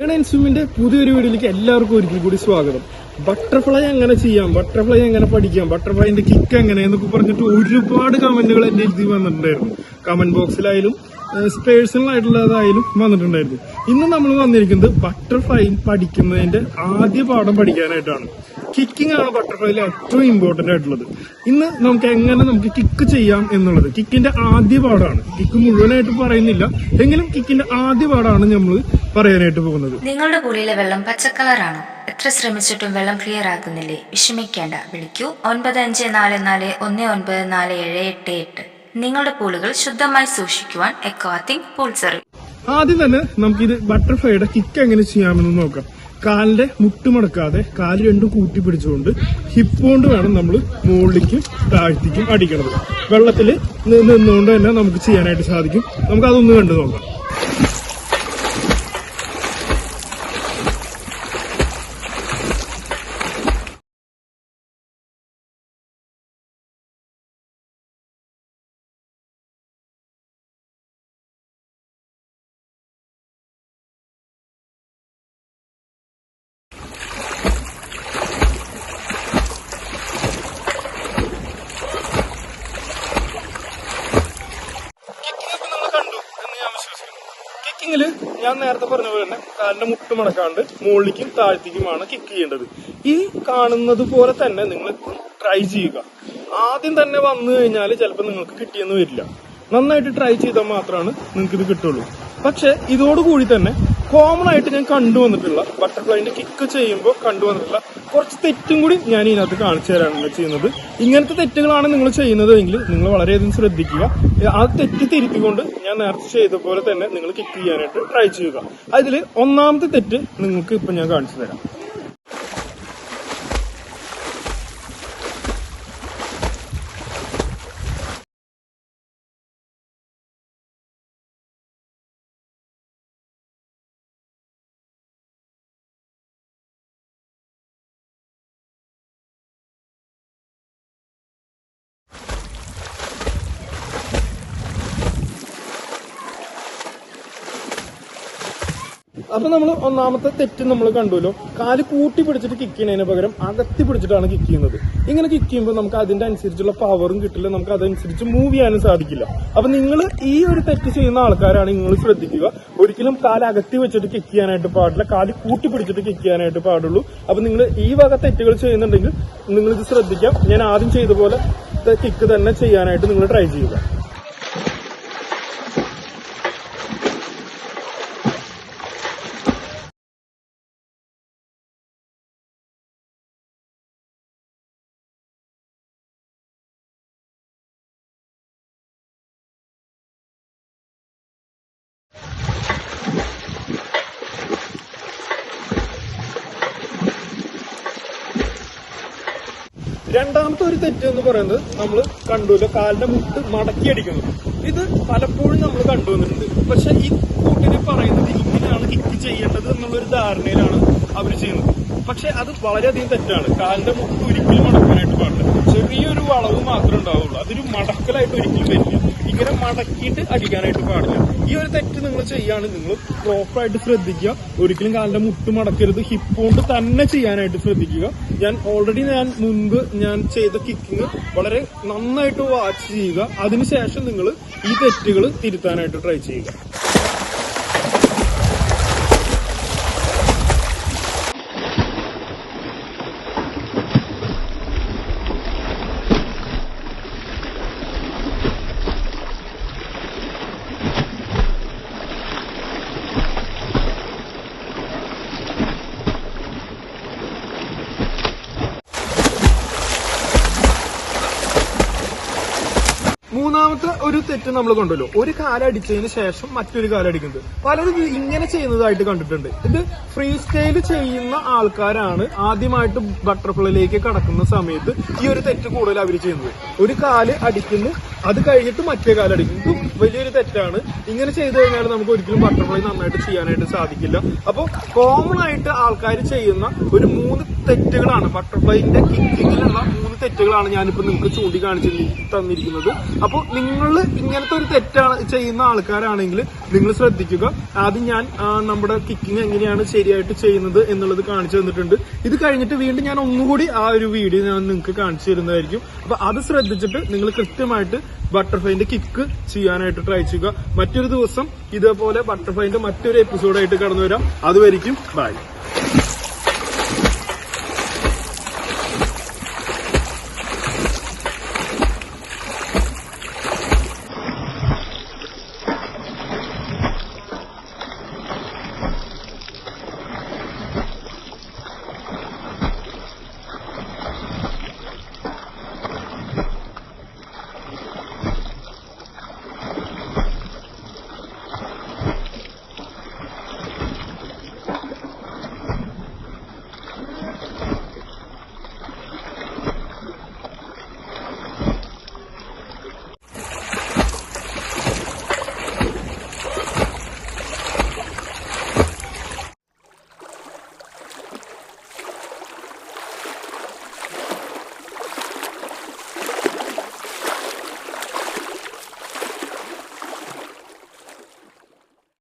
സ്വിമ്മിന്റെ പുതിയൊരു വീഡിയോയിലേക്ക് എല്ലാവർക്കും ഒരിക്കൽ കൂടി സ്വാഗതം. ബട്ടർഫ്ലൈ എങ്ങനെ ചെയ്യാം ബട്ടർഫ്ലൈ എങ്ങനെ പഠിക്കാം ബട്ടർഫ്ലൈന്റെ കിക്ക് എങ്ങനെ എന്നൊക്കെ പറഞ്ഞിട്ട് ഒരുപാട് കമന്റുകൾ എന്റെ എഴുതി വന്നിട്ടുണ്ടായിരുന്നു. കമന്റ് ബോക്സിലായാലും പേഴ്സണൽ ആയിട്ടുള്ളതായാലും വന്നിട്ടുണ്ടായിരുന്നു. ഇന്ന് നമ്മൾ വന്നിരിക്കുന്നത് ബട്ടർഫ്ലൈ പഠിക്കുന്നതിന്റെ ആദ്യ പാഠം പഠിക്കാനായിട്ടാണ്. കിക്കിംഗ് ആണ് ബട്ടർഫ്ലൈയിൽ ഏറ്റവും ഇമ്പോർട്ടന്റ് ആയിട്ടുള്ളത്. ഇന്ന് നമുക്ക് എങ്ങനെ നമുക്ക് കിക്ക് ചെയ്യാം എന്നുള്ളത്? കിക്കിന്റെ ആദ്യ പാടാണ് കിക്ക് മുഴുവനായിട്ട് പറയുന്നില്ല. എങ്കിലും കിക്കിന്റെ ആദ്യ പാടാണ് നമ്മൾ പറയാനായിട്ട് പോകുന്നത്. നിങ്ങളുടെ പൂളിലെ വെള്ളം പച്ചക്കളറാണോ. എത്ര ശ്രമിച്ചിട്ടും വെള്ളം ക്ലിയർ ആകുന്നില്ലേ? വിഷമിക്കേണ്ട. വിളിക്കൂ. ഒൻപത് അഞ്ച് നാല് നാല് ഒന്ന് ഒൻപത് നാല് ഏഴ് എട്ട് എട്ട്. നിങ്ങളുടെ പൂളുകൾ ശുദ്ധമായി സൂക്ഷിക്കുവാൻ എക്വാത്തിങ് പൂൾ സർവീസ് ആദ്യം തന്നെ നമുക്കിത് ബട്ടർഫ്ലൈയുടെ കിക്ക് എങ്ങനെ ചെയ്യാമെന്ന് നോക്കാം. കാലിന്റെ മുട്ടുമടക്കാതെ കാൽ രണ്ടും കൂട്ടി പിടിച്ചുകൊണ്ട് ഹിപ്പ് വേണം നമ്മൾ മുകളിലേക്കും താഴ്ത്തിക്കും അടിക്കണത്. വെള്ളത്തിൽ നിന്നുകൊണ്ട് തന്നെ നമുക്ക് ചെയ്യാനായിട്ട് സാധിക്കും. നമുക്ക് അതൊന്ന് കണ്ടു നോക്കാം. കിക്കിങ്ങിൽ ഞാൻ നേരത്തെ പറഞ്ഞ പോലെ തന്നെ കാലിന്റെ മുട്ട് മടക്കാണ്ട് മുകളിലേക്കും താഴ്ത്തേക്കുമാണ് കിക്ക് ചെയ്യേണ്ടത്. ഈ കാണുന്നത് പോലെ തന്നെ നിങ്ങൾ ട്രൈ ചെയ്യുക. ആദ്യം തന്നെ വന്നു കഴിഞ്ഞാൽ ചിലപ്പോൾ നിങ്ങൾക്ക് കിട്ടിയെന്ന് വരില്ല. നന്നായിട്ട് ട്രൈ ചെയ്താൽ മാത്രമാണ് നിങ്ങൾക്ക് ഇത് കിട്ടുള്ളൂ. പക്ഷെ ഇതോടുകൂടി തന്നെ കോമൺ ആയിട്ട് ഞാൻ കണ്ടുവന്നിട്ടുള്ള ബട്ടർഫ്ലൈന്റെ കിക്ക് ചെയ്യുമ്പോൾ കണ്ടുവന്നിട്ടുള്ള കുറച്ച് തെറ്റും കൂടി ഞാൻ ഇതിനകത്ത് കാണിച്ചു തരാനാണ് ചെയ്യുന്നത്. ഇങ്ങനത്തെ തെറ്റുകളാണ് നിങ്ങൾ ചെയ്യുന്നത് എങ്കിൽ നിങ്ങൾ വളരെയധികം ശ്രദ്ധിക്കുക. ആ തെറ്റ് തിരുത്തിക്കൊണ്ട് ഞാൻ നേരത്തെ ചെയ്ത പോലെ തന്നെ നിങ്ങൾ കിക്ക് ചെയ്യാനായിട്ട് ട്രൈ ചെയ്യുക. അതിൽ ഒന്നാമത്തെ തെറ്റ് നിങ്ങൾക്ക് ഇപ്പം ഞാൻ കാണിച്ചു തരാം. അപ്പൊ നമ്മൾ ഒന്നാമത്തെ തെറ്റ് നമ്മൾ കണ്ടുല്ലോ കാൽ കൂട്ടി പിടിച്ചിട്ട് കിക്ക് ചെയ്യുന്നതിന് പകരം അകത്തി പിടിച്ചിട്ടാണ് കിക്ക് ചെയ്യുന്നത്. ഇങ്ങനെ കിക്ക് ചെയ്യുമ്പോൾ നമുക്ക് അതിന്റെ അനുസരിച്ചുള്ള പവറും കിട്ടില്ല നമുക്ക് അതനുസരിച്ച് മൂവ് ചെയ്യാനും സാധിക്കില്ല. അപ്പൊ നിങ്ങൾ ഈ ഒരു തെറ്റ് ചെയ്യുന്ന ആൾക്കാരാണ് നിങ്ങൾ ശ്രദ്ധിക്കുക. ഒരിക്കലും കാൽ അകത്തി വെച്ചിട്ട് കിക്ക് ചെയ്യാനായിട്ട് പാടില്ല. കാൽ കൂട്ടി പിടിച്ചിട്ട് കിക്ക് ചെയ്യാനായിട്ട് പാടുള്ളൂ. അപ്പൊ നിങ്ങൾ ഈ വക തെറ്റുകൾ ചെയ്യുന്നുണ്ടെങ്കിൽ നിങ്ങൾ ഇത് ശ്രദ്ധിക്കാം. ഞാൻ ആദ്യം ചെയ്ത പോലെ കിക്ക് തന്നെ ചെയ്യാനായിട്ട് നിങ്ങൾ ട്രൈ ചെയ്യുക. രണ്ടാമത്തെ ഒരു തെറ്റ് എന്ന് പറയുന്നത് നമ്മൾ കണ്ടുല്ലോ കാലിന്റെ മുട്ട് മടക്കി അടിക്കുന്നത് ഇത് പലപ്പോഴും നമ്മൾ കണ്ടുവന്നിട്ടുണ്ട് പക്ഷെ ഈ കൂട്ടിനെ പറയുന്നത് ഇങ്ങനെയാണ് കിക്ക് ചെയ്യേണ്ടത് എന്നുള്ളൊരു ധാരണയിലാണ് അവർ ചെയ്യുന്നത്. പക്ഷെ അത് വളരെയധികം തെറ്റാണ്. കാലിന്റെ മുട്ട് ഒരിക്കലും മടക്കാനായിട്ട് പാടില്ല. ചെറിയൊരു വളവ് മാത്രമേ ഉണ്ടാവുള്ളൂ. അതൊരു മടക്കലായിട്ട് ഒരിക്കലും വരില്ല. ഇങ്ങനെ മടക്കിയിട്ട് അടിക്കാനായിട്ട് പാടില്ല. ഈ ഒരു തെറ്റ് നിങ്ങൾ ചെയ്യാണ്. നിങ്ങൾ പ്രോപ്പറായിട്ട് ശ്രദ്ധിക്കുക. ഒരിക്കലും കാലിന്റെ മുട്ട് മടക്കരുത്. ഹിപ്പ് കൊണ്ട് തന്നെ ചെയ്യാനായിട്ട് ശ്രദ്ധിക്കുക. ഞാൻ ഓൾറെഡി ഞാൻ മുൻപ് ഞാൻ ചെയ്ത കിക്കിങ് വളരെ നന്നായിട്ട് വാച്ച് ചെയ്യുക. അതിനുശേഷം നിങ്ങൾ ഈ തെറ്റുകൾ തിരുത്താനായിട്ട് ട്രൈ ചെയ്യുക. മൂന്നാമത്തെ ഒരു തെറ്റ് നമ്മൾ കണ്ടല്ലോ. ഒരു കാലടിച്ചതിന് ശേഷം മറ്റൊരു കാലടിക്കുന്നത് പലരും ഇങ്ങനെ ചെയ്യുന്നതായിട്ട് കണ്ടിട്ടുണ്ട്. ഇത് ഫ്രീ സ്റ്റൈൽ ചെയ്യുന്ന ആൾക്കാരാണ് ആദ്യമായിട്ട് ബട്ടർഫ്ലൈയിലേക്ക് കടക്കുന്ന സമയത്ത് ഈ ഒരു തെറ്റ് കൂടുതൽ അവർ ചെയ്യുന്നത്. ഒരു കാൽ അടിക്കുന്നു അത് കഴിഞ്ഞിട്ട് മറ്റേ കാൽ അടിക്കുന്നു. ഇത് വലിയൊരു തെറ്റാണ്. ഇങ്ങനെ ചെയ്തു കഴിഞ്ഞാൽ നമുക്ക് ഒരിക്കലും ബട്ടർഫ്ലൈ നന്നായിട്ട് ചെയ്യാനായിട്ട് സാധിക്കില്ല. അപ്പോൾ കോമൺ ആയിട്ട് ആൾക്കാർ ചെയ്യുന്ന ഒരു മൂന്ന് തെറ്റുകളാണ്. ബട്ടർഫ്ലൈന്റെ കിക്കിങ്ങിലുള്ള മൂന്ന് തെറ്റുകളാണ് ഞാനിപ്പോ നിങ്ങൾക്ക് ചൂണ്ടിക്കാണിച്ച് തന്നിരിക്കുന്നത്. അപ്പോൾ നിങ്ങൾ ഇങ്ങനത്തെ ഒരു തെറ്റാണ് ചെയ്യുന്ന ആൾക്കാരാണെങ്കിൽ നിങ്ങൾ ശ്രദ്ധിക്കുക. ആദ്യം ഞാൻ നമ്മുടെ കിക്കിങ് എങ്ങനെയാണ് ശരിയായിട്ട് ചെയ്യുന്നത് എന്നുള്ളത് കാണിച്ചു തന്നിട്ടുണ്ട്. ഇത് കഴിഞ്ഞിട്ട് വീണ്ടും ഞാൻ ഒന്നുകൂടി ആ ഒരു വീഡിയോ ഞാൻ നിങ്ങൾക്ക് കാണിച്ചു തരുന്നതായിരിക്കും. അപ്പൊ അത് ശ്രദ്ധിച്ചിട്ട് നിങ്ങൾ കൃത്യമായിട്ട് ബട്ടർഫ്ലൈന്റെ കിക്ക് ചെയ്യാനായിട്ട് ട്രൈ ചെയ്യുക. മറ്റൊരു ദിവസം ഇതേപോലെ ബട്ടർഫ്ലൈന്റെ മറ്റൊരു എപ്പിസോഡായിട്ട് കടന്നു വരാം അതുവരിക്കും ബൈ